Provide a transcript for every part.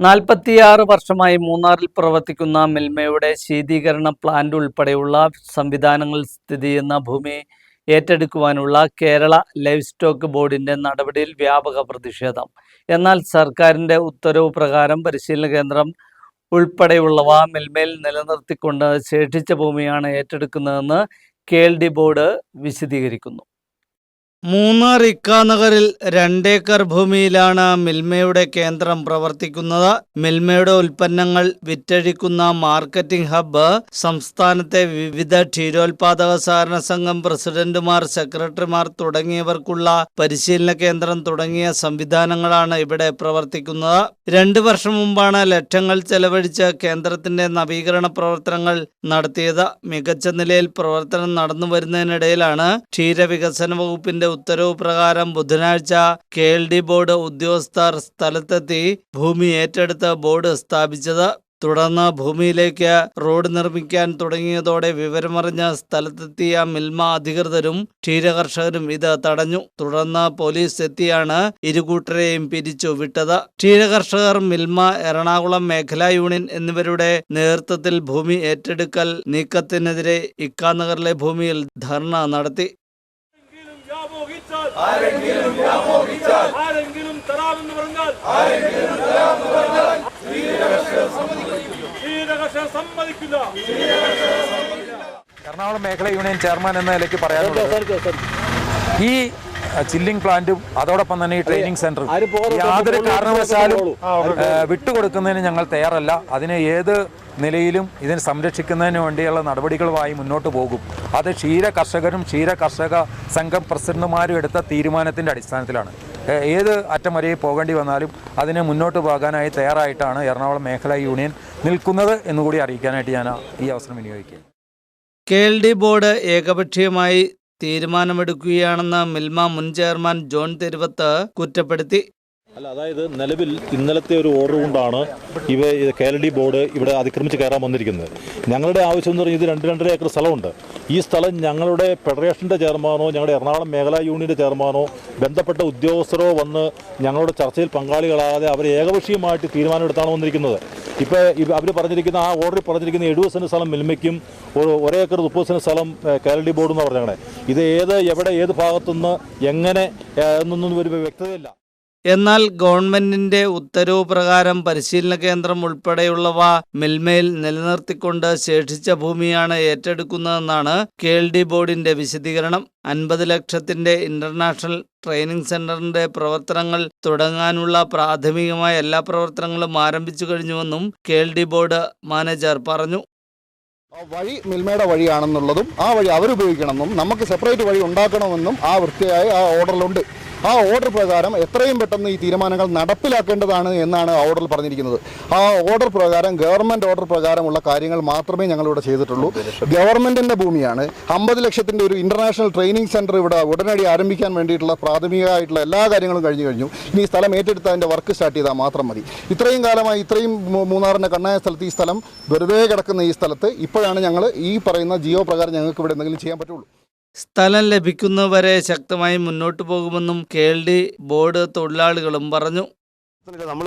നാൽപ്പത്തിയാറ് വർഷമായി മൂന്നാറിൽ പ്രവർത്തിക്കുന്ന മിൽമയുടെ ശീതീകരണ പ്ലാന്റ് ഉൾപ്പെടെയുള്ള സംവിധാനങ്ങൾ സ്ഥിതി ചെയ്യുന്ന ഭൂമി ഏറ്റെടുക്കുവാനുള്ള കേരള ലൈഫ് സ്റ്റോക്ക് ബോർഡിന്റെ നടപടിയിൽ വ്യാപക പ്രതിഷേധം. എന്നാൽ സർക്കാരിന്റെ ഉത്തരവ് പ്രകാരം പരിശീലന കേന്ദ്രം ഉൾപ്പെടെയുള്ളവ മിൽമയിൽ നിലനിർത്തിക്കൊണ്ട് ശേഷിച്ച ഭൂമിയാണ് ഏറ്റെടുക്കുന്നതെന്ന് കെ ബോർഡ് വിശദീകരിക്കുന്നു. മൂന്നാർ ഇക്കാനഗറിൽ രണ്ടേക്കർ ഭൂമിയിലാണ് മിൽമയുടെ കേന്ദ്രം പ്രവർത്തിക്കുന്നത്. മിൽമയുടെ ഉൽപ്പന്നങ്ങൾ വിറ്റഴിക്കുന്ന മാർക്കറ്റിംഗ് ഹബ്ബ് സംസ്ഥാനത്തെ വിവിധ ക്ഷീരോത്പാദക സഹകരണ സംഘം പ്രസിഡന്റുമാർ സെക്രട്ടറിമാർ തുടങ്ങിയവർക്കുള്ള പരിശീലന കേന്ദ്രം തുടങ്ങിയ സംവിധാനങ്ങളാണ് ഇവിടെ പ്രവർത്തിക്കുന്നത്. രണ്ടു വർഷം മുമ്പാണ് ലക്ഷങ്ങൾ ചെലവഴിച്ച് കേന്ദ്രത്തിന്റെ നവീകരണ പ്രവർത്തനങ്ങൾ നടത്തിയത്. മികച്ച നിലയിൽ പ്രവർത്തനം നടന്നു വരുന്നതിനിടയിലാണ് ക്ഷീരവികസന വകുപ്പിന്റെ ഉത്തരവ് പ്രകാരം ബുധനാഴ്ച കെ ബോർഡ് ഉദ്യോഗസ്ഥർ സ്ഥലത്തെത്തി ഭൂമി ഏറ്റെടുത്ത് ബോർഡ് സ്ഥാപിച്ചത്. തുടർന്ന് ഭൂമിയിലേക്ക് റോഡ് നിർമ്മിക്കാൻ തുടങ്ങിയതോടെ വിവരമറിഞ്ഞ സ്ഥലത്തെത്തിയ മിൽമ അധികൃതരും ക്ഷീരകർഷകരും ഇത് തടഞ്ഞു. തുടർന്ന് പോലീസ് എത്തിയാണ് ഇരുകൂട്ടരെയും പിരിച്ചു വിട്ടത്. ക്ഷീരകർഷകർ മിൽമ എറണാകുളം മേഖലാ യൂണിയൻ എന്നിവരുടെ നേതൃത്വത്തിൽ ഭൂമി ഏറ്റെടുക്കൽ നീക്കത്തിനെതിരെ ഇക്കാനഗറിലെ ഭൂമിയിൽ ധർണ നടത്തി. ആരെങ്കിലും വ്യാമോഹിച്ചാൽ ആരെങ്കിലും തരാമെന്ന് പറഞ്ഞാൽ ക്ഷീരകർഷകർ സമ്മതിക്കില്ല. എറണാകുളം മേഖല യൂണിയൻ ചെയർമാൻ എന്ന നിലയ്ക്ക് പറയാനുള്ളത് ഈ ചില്ലിംഗ് പ്ലാന്റും അതോടൊപ്പം തന്നെ ഈ ട്രെയിനിങ് സെന്ററും യാതൊരു കാരണവശാലും വിട്ടുകൊടുക്കുന്നതിന് ഞങ്ങൾ തയ്യാറല്ല. അതിനെ ഏത് നിലയിലും ഇതിനെ സംരക്ഷിക്കുന്നതിന് വേണ്ടിയുള്ള നടപടികളുമായി മുന്നോട്ട് പോകും. അത് ക്ഷീര കർഷകരും ക്ഷീര കർഷക സംഘം പ്രസിഡന്റുമാരും എടുത്ത തീരുമാനത്തിന്റെ അടിസ്ഥാനത്തിലാണ്. ഏത് അറ്റം വരെ പോകേണ്ടി വന്നാലും അതിനെ മുന്നോട്ട് പോകാനായി തയ്യാറായിട്ടാണ് എറണാകുളം മേഖലാ യൂണിയൻ നിൽക്കുന്നത് എന്നുകൂടി അറിയിക്കാനായിട്ട് ഞാൻ ഈ അവസരം വിനിയോഗിക്കുക കെ എൽ ഡി ബോർഡ് ഏകപക്ഷീയമായി തീരുമാനമെടുക്കുകയാണെന്ന് മിൽമ മുൻ ചെയർമാൻ ജോൺ തെരുവത്ത് കുറ്റപ്പെടുത്തി. അല്ല അതായത് നിലവിൽ ഇന്നലത്തെ ഒരു ഓർഡർ കൊണ്ടാണ് ഇവ കെ എൽ ഡി ബോർഡ് ഇവിടെ അതിക്രമിച്ച് കയറാൻ വന്നിരിക്കുന്നത്. ഞങ്ങളുടെ ആവശ്യം എന്ന് പറഞ്ഞാൽ ഇത് രണ്ട് രണ്ടര ഏക്കർ സ്ഥലമുണ്ട്. ഈ സ്ഥലം ഞങ്ങളുടെ ഫെഡറേഷന്റെ ചെയർമാനോ ഞങ്ങളുടെ എറണാകുളം മേഖലാ യൂണിയന്റെ ചെയർമാനോ ബന്ധപ്പെട്ട ഉദ്യോഗസ്ഥരോ വന്ന് ഞങ്ങളുടെ ചർച്ചയിൽ പങ്കാളികളാകാതെ അവർ ഏകപക്ഷീയമായിട്ട് തീരുമാനമെടുത്താണ് വന്നിരിക്കുന്നത്. ഇപ്പോൾ അവർ പറഞ്ഞിരിക്കുന്ന ആ ഓർഡറിൽ പറഞ്ഞിരിക്കുന്ന എഴുപത് സെന്റ് സ്ഥലം മിൽമയ്ക്കും ഒരു ഒരേക്കർ മുപ്പത് സെന്റ് സ്ഥലം കേരളി എൽ ഡി ബോർഡ് എന്ന് പറഞ്ഞാണ്. ഇത് ഏത് എവിടെ ഏത് ഭാഗത്തുനിന്ന് എങ്ങനെ എന്നൊന്നും ഒരു വ്യക്തതയില്ല. എന്നാൽ ഗവൺമെന്റിന്റെ ഉത്തരവ് പ്രകാരം പരിശീലന കേന്ദ്രം ഉൾപ്പെടെയുള്ളവ മിൽമയിൽ നിലനിർത്തിക്കൊണ്ട് ശേഷിച്ച ഭൂമിയാണ് ഏറ്റെടുക്കുന്നതെന്നാണ് കെ എൽ ഡി ബോർഡിന്റെ വിശദീകരണം. അൻപത് ലക്ഷത്തിന്റെ ഇന്റർനാഷണൽ ട്രെയിനിംഗ് സെന്ററിന്റെ പ്രവർത്തനങ്ങൾ തുടങ്ങാനുള്ള പ്രാഥമികമായ എല്ലാ പ്രവർത്തനങ്ങളും ആരംഭിച്ചു കഴിഞ്ഞുവെന്നും K L D board manager പറഞ്ഞു. വഴി മിൽമയുടെ വഴിയാണെന്നുള്ളതും ആ വഴി അവരുപയോഗിക്കണമെന്നും നമുക്ക് സെപ്പറേറ്റ് വഴി ഉണ്ടാക്കണമെന്നും ആ വൃത്തിയായ ആ ഓർഡറിലുണ്ട്. ആ ഓർഡർ പ്രകാരം എത്രയും പെട്ടെന്ന് ഈ തീരുമാനങ്ങൾ നടപ്പിലാക്കേണ്ടതാണ് എന്നാണ് ആ ഓർഡറിൽ പറഞ്ഞിരിക്കുന്നത്. ആ ഓർഡർ പ്രകാരം ഗവൺമെന്റ് ഓർഡർ പ്രകാരമുള്ള കാര്യങ്ങൾ മാത്രമേ ഞങ്ങളിവിടെ ചെയ്തിട്ടുള്ളൂ. ഗവൺമെന്റിന്റെ ഭൂമിയാണ്. അമ്പത് ലക്ഷത്തിന്റെ ഒരു ഇന്റർനാഷണൽ ട്രെയിനിങ് സെന്റർ ഇവിടെ ഉടനടി ആരംഭിക്കാൻ വേണ്ടിയിട്ടുള്ള പ്രാഥമികമായിട്ടുള്ള എല്ലാ കാര്യങ്ങളും കഴിഞ്ഞു കഴിഞ്ഞു. ഇനി സ്ഥലം ഏറ്റെടുത്ത് അതിന്റെ വർക്ക് സ്റ്റാർട്ട് ചെയ്താൽ മാത്രം മതി. ഇത്രയും കാലമായി ഇത്രയും മൂന്നാറിന്റെ കണ്ണായ സ്ഥലത്ത് ഈ സ്ഥലം വെറുതെ കിടക്കുന്ന ഈ സ്ഥലത്ത് ഇപ്പോഴാണ് ഞങ്ങൾ ഈ പറയുന്ന ജിയോ പ്രകാരം ഞങ്ങൾക്ക് ഇവിടെ എന്തെങ്കിലും ചെയ്യാൻ പറ്റുള്ളൂ. സ്ഥലം ലഭിക്കുന്നവരെ ശക്തമായി മുന്നോട്ടു പോകുമെന്നും കെ എൽ ഡി ബോർഡ് തൊഴിലാളികളും പറഞ്ഞു. നമ്മൾ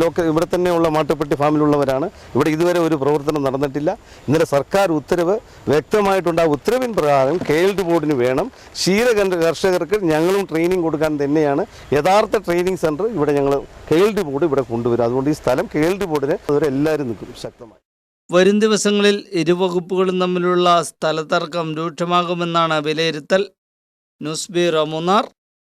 ലോക്കൽ ഇവിടെ തന്നെയുള്ള മാട്ടുപ്പെട്ടി ഫാമിലുള്ളവരാണ്. ഇവിടെ ഇതുവരെ ഒരു പ്രവർത്തനം നടന്നിട്ടില്ല. ഇന്നലെ സർക്കാർ ഉത്തരവ് വ്യക്തമായിട്ടുണ്ട്. ആ ഉത്തരവിൻ പ്രകാരം കെ എൽ ഡി ബോർഡിന് വേണം. ക്ഷീര കർഷകർക്ക് ഞങ്ങളും ട്രെയിനിങ് കൊടുക്കാൻ തന്നെയാണ്. യഥാർത്ഥ ട്രെയിനിങ് സെന്റർ ഇവിടെ ഞങ്ങൾ കെ എൽ ഡി ബോർഡ് ഇവിടെ കൊണ്ടുവരും. അതുകൊണ്ട് ഈ സ്ഥലം കെ എൽ ഡി ബോർഡിന് അതുവരെ എല്ലാവരും നിൽക്കും ശക്തമായി. വരും ദിവസങ്ങളിൽ ഇരുവകുപ്പുകളും തമ്മിലുള്ള സ്ഥലതർക്കം രൂക്ഷമാകുമെന്നാണ് വിലയിരുത്തൽ. News bureau Munnar.